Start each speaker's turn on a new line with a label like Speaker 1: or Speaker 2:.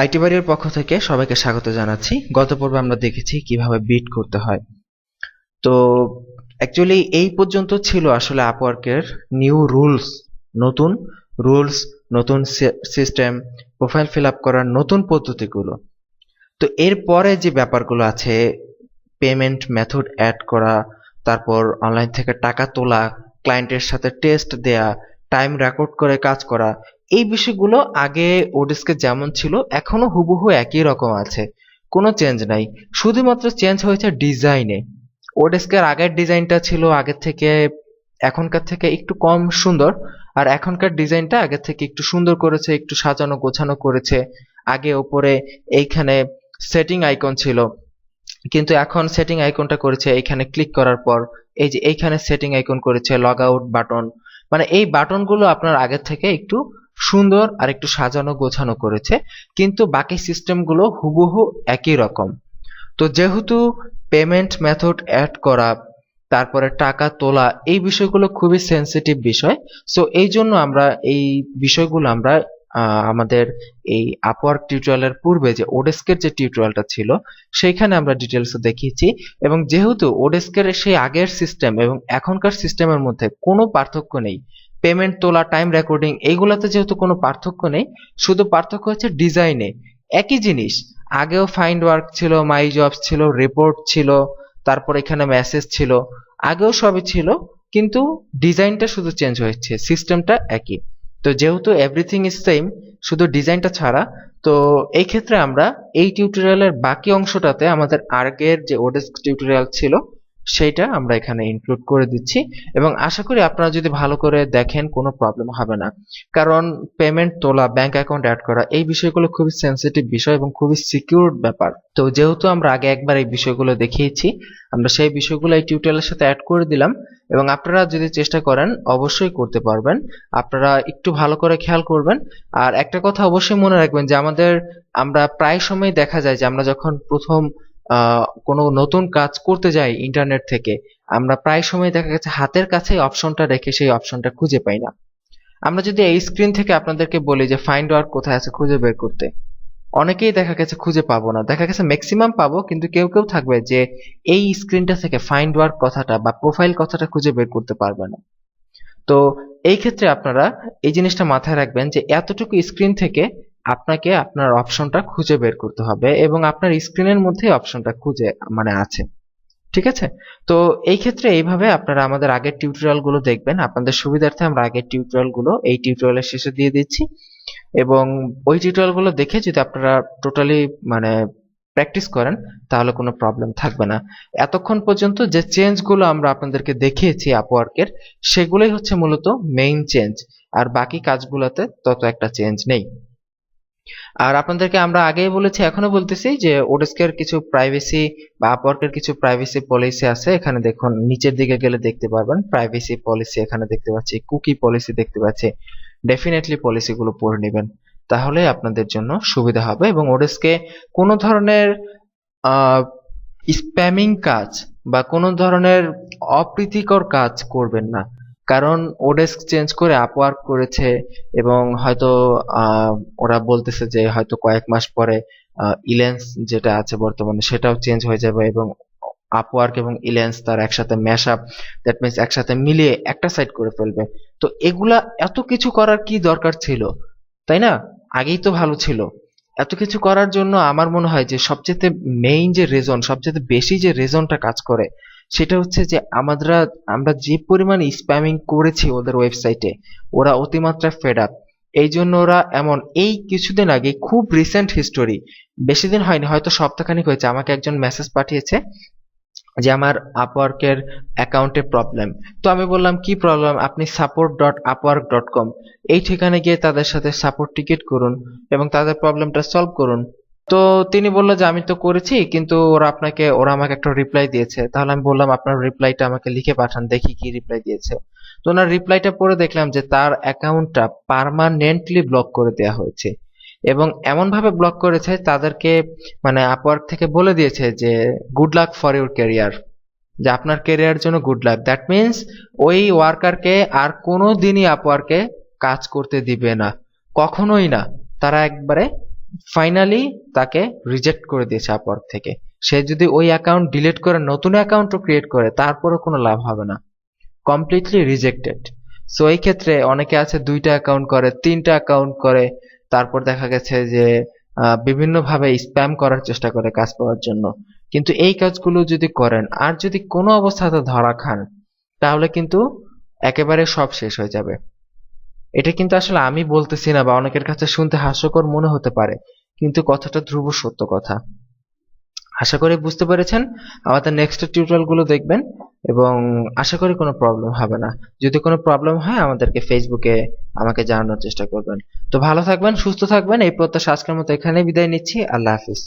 Speaker 1: IT বাড়ির পক্ষ থেকে সবাইকে স্বাগত জানাচ্ছি। গত পর্বে আমরা দেখেছি কীভাবে বিট করতে হয়। তো অ্যাকচুয়ালি এই পর্যন্ত ছিল আসলে আপওয়ার্কের নিউ রুলস নতুন রুলস নতুন সিস্টেম প্রোফাইল ফিল আপ করার নতুন পদ্ধতিগুলো। তো এরপরে যে ব্যাপারগুলো আছে পেমেন্ট মেথড অ্যাড করা, তারপর অনলাইন থেকে টাকা তোলা ক্লায়েন্টের সাথে টেস্ট দেয়া টাইম রেকর্ড করে কাজ করা। এই বিষয়গুলো আগে ওডেস্কে যেমন ছিল এখনও হুবহু একই রকম আছে। কোনো চেঞ্জ নাই। শুধুমাত্র চেঞ্জ হয়েছে ডিজাইনে ওডেস্কের আগের ডিজাইনটা ছিল আগের থেকে, এখনকার থেকে একটু কম সুন্দর, আর এখনকার ডিজাইনটা আগের থেকে একটু সুন্দর করেছে, একটু সাজানো গোছানো করেছে। আগে ওপরে এইখানে সেটিং আইকন ছিল। কিন্তু এখন সেটিং আইকনটা করেছে এইখানে ক্লিক করার পর। এই যে এইখানে সেটিং আইকন করেছে লগ আউট বাটন মানে এই বাটনগুলো আপনার আগের থেকে একটু সুন্দর আর একটু সাজানো গোছানো করেছে, কিন্তু বাকি সিস্টেমগুলো হুবহু একই রকম। তো যেহেতু পেমেন্ট মেথড অ্যাড করা, তারপরে টাকা তোলা, এই বিষয়গুলো খুবই সেন্সিটিভ বিষয় সো এই জন্য আমরা, এই বিষয়গুলো আমরা আমাদের এই আপওয়ার্ক টিউটোরিয়ালের পূর্বে যে ওডেস্কের যে টিউটোরিয়ালটা ছিল, সেইখানে আমরা ডিটেলসে দেখিয়েছি। এবং যেহেতু ওডেস্কের সেই আগের সিস্টেম এবং এখনকার সিস্টেমের মধ্যে কোনো পার্থক্য নেই পেমেন্ট তোলা টাইম রেকর্ডিং এইগুলোতে যেহেতু কোনো পার্থক্য নেই, শুধু পার্থক্য হচ্ছে ডিজাইনে একই জিনিস, আগেও ফাইন্ড ওয়ার্ক ছিল মাই জবস ছিল রিপোর্ট ছিল, তারপর এখানে মেসেজ ছিল, আগেও সবই ছিল, কিন্তু ডিজাইনটা শুধু চেঞ্জ হয়েছে সিস্টেমটা একই। তো যেহেতু এভরিথিং ইজ সেম শুধু ডিজাইনটা ছাড়া, তো এই ক্ষেত্রে আমরা এই টিউটোরিয়ালের বাকি অংশটাতে আমাদের আগের যে ওডেস্ক টিউটোরিয়াল ছিল সেইটা আমরা এখানে ইনক্লুড করে দিচ্ছি। এবং আশা করি আপনারা যদি ভালো করে দেখেন, কোনো প্রবলেম হবে না। কারণ পেমেন্ট তোলা ব্যাংক অ্যাকাউন্ট অ্যাড করা, এই বিষয়গুলো খুবই সেন্সিটিভ বিষয় এবং খুবই সিকিউর ব্যাপার। তো যেহেতু আমরা আগে একবার এই বিষয়গুলো দেখিয়েছি, আমরা সেই বিষয়গুলো এই টিউটোরিয়ালের সাথে অ্যাড করে দিলাম। এবং আপনারা যদি চেষ্টা করেন, অবশ্যই করতে পারবেন। আপনারা একটু ভালো করে খেয়াল করবেন। আর একটা কথা অবশ্যই মনে রাখবেন যে আমাদের, আমরা প্রায় সময় দেখা যায় যে আমরা যখন প্রথম কোনো নতুন কাজ করতে যাই ইন্টারনেট থেকে, আমরা প্রায় সময় দেখা গেছে হাতের কাছে অপশনটা রেখে সেই অপশনটা খুঁজে পাই না। আমরা যদি এই স্ক্রিন থেকে আপনাদেরকে বলি যে ফাইন্ড ওয়ার্ক কোথায় আছে খুঁজে বের করতে, অনেকেই দেখা গেছে খুঁজে পাবো না। দেখা গেছে ম্যাক্সিমাম পাবো, কিন্তু কেউ কেউ থাকবে যে এই স্ক্রিনটা থেকে ফাইন্ড ওয়ার্ক কথাটা বা প্রোফাইল কথাটা খুঁজে বের করতে পারবে না। তো এই ক্ষেত্রে আপনারা এই জিনিসটা মাথায় রাখবেন যে এতটুকু স্ক্রিন থেকে আপনাকে আপনার অপশনটা খুঁজে বের করতে হবে এবং আপনার স্ক্রিনের মধ্যে অপশনটা খুঁজে মানে আছে। ঠিক আছে? তো এই ক্ষেত্রে এইভাবে আপনারা আমাদের আগের টিউটোরিয়ালগুলো দেখবেন। আপনাদের সুবিধার্থে আমরা আগের টিউটোরিয়ালগুলো এই টিউটোরিয়ালের শেষে দিয়ে দিচ্ছি। এবং ওই টিউটোরিয়ালগুলো দেখে যদি আপনারা টোটালি মানে প্র্যাকটিস করেন, তাহলে কোনো প্রবলেম থাকবে না। এতক্ষণ পর্যন্ত যে চেঞ্জগুলো আমরা আপনাদেরকে দেখিয়েছি আপওয়ার্কের সেগুলোই হচ্ছে মূলত মেইন চেঞ্জ আর বাকি কাজগুলোতে তত একটা চেঞ্জ নেই। আর আপনাদেরকে আমরা আগেই বলেছি এখনও বলতেছি যে ওডেস্কের কিছু প্রাইভেসি বা আপওয়ার্কের কিছু প্রাইভেসি পলিসি আছে। এখানে দেখুন, নিচের দিকে গেলে দেখতে পারবেন প্রাইভেসি পলিসি এখানে দেখতে পাচ্ছি কুকি পলিসি দেখতে পাচ্ছি। ডেফিনেটলি পলিসিগুলো পড়ে নেবেন। তাহলে আপনাদের জন্য সুবিধা হবে এবং ওডেস্কে কোনো ধরনের স্প্যামিং কাজ বা কোনো ধরনের অপ্রীতিকর কাজ করবেন না। কারণ ওডেস্ক চেঞ্জ করে আপওয়ার্ক করেছে এবং হয়তো ওরা বলতেছে যে হয়তো কয়েক মাস পরে ইলেন্স যেটা আছে বর্তমানে সেটাও চেঞ্জ হয়ে যাবে এবং আপওয়ার্ক এবং ইলেন্স তার একসাথে ম্যাশ আপ দ্যাট মিনস একসাথে মিলিয়ে একটা সাইড করে ফেলবে। তো এগুলা এত কিছু করার কি দরকার ছিল? তাই না? আগেই তো ভালো ছিল। এত কিছু করার জন্য আমার মনে হয় যে সবচেয়ে মেইন যে রেজন সবচেয়ে বেশি যে রেজনটা কাজ করে সেটা হচ্ছে যে আমরা আমরা যে পরিমাণ স্প্যামিং করেছি ওদের ওয়েবসাইটে ওরা অতিমাত্রা ফেড আপ এই জন্য ওরা এমন, এই কিছুদিন আগে খুব রিসেন্ট হিস্টোরি বেশি দিন হয়নি, হয়তো সপ্তাহখানিক হয়েছে, আমাকে একজন মেসেজ পাঠিয়েছে যে আমার আপওয়ার্কের অ্যাকাউন্টে প্রবলেম তো আমি বললাম, কি প্রবলেম আপনি support dot Upwork dot com এই ঠিকানে গিয়ে তাদের সাথে সাপোর্ট টিকিট করুন এবং তাদের প্রবলেমটা সলভ করুন। তো তিনি বলল যে, আমি তো করেছি, কিন্তু ওরা আপনাকে, ওরা আমাকে একটা রিপ্লাই দিয়েছে। তাহলে আমি বললাম, আপনার রিপ্লাইটা আমাকে লিখে পাঠান, দেখি কি রিপ্লাই দিয়েছে। তো ওনার রিপ্লাইটা পড়ে দেখলাম যে, তার অ্যাকাউন্টটা পারমানেন্টলি ব্লক করে দেওয়া হয়েছে। এবং এমন ভাবে ব্লক করেছে, তাদেরকে মানে আপওয়ার্ক থেকে বলে দিয়েছে যে good luck for your career যে, আপনার ক্যারিয়ার জন্য গুড লাক দ্যাট মিনস ওই ওয়ার্কারকে আর কোনো দিনই আপওয়ার্কে কাজ করতে দিবে না। কখনোই না। তারা একবারে ফাইনালি তাকে রিজেক্ট করে দিয়েছে আপওয়ার্ক থেকে। সে যদি ওই অ্যাকাউন্ট ডিলিট করে নতুন অ্যাকাউন্টও ক্রিয়েট করে, তারপরও কোনো লাভ হবে না। কমপ্লিটলি রিজেক্টেড সো এই ক্ষেত্রে অনেকে আছে, দুইটা অ্যাকাউন্ট করে, তিনটা অ্যাকাউন্ট করে, তারপর দেখা গেছে যে বিভিন্নভাবে স্প্যাম করার চেষ্টা করে কাজ পাওয়ার জন্য। কিন্তু এই কাজগুলো যদি করেন, আর যদি কোনো অবস্থাতে ধরা খান, তাহলে কিন্তু একেবারে সব শেষ হয়ে যাবে। এটা কিন্তু আসলে আমি বলতেছি না বা অনেকের কাছে শুনতে হাস্যকর মনে হতে পারে, কিন্তু কথাটা ধ্রুব সত্য কথা। আশা করি বুঝতে পেরেছেন, আমাদের নেক্সট টিউটোরিয়ালগুলো দেখবেন এবং আশা করি কোনো প্রবলেম হবে না। যদি কোনো প্রবলেম হয়, আমাদেরকে ফেসবুকে আমাকে জানানোর চেষ্টা করবেন। তো ভালো থাকবেন, সুস্থ থাকবেন, এই প্রত্যাশা আজকের মতো এখানে বিদায় নিচ্ছি, আল্লাহ হাফিজ।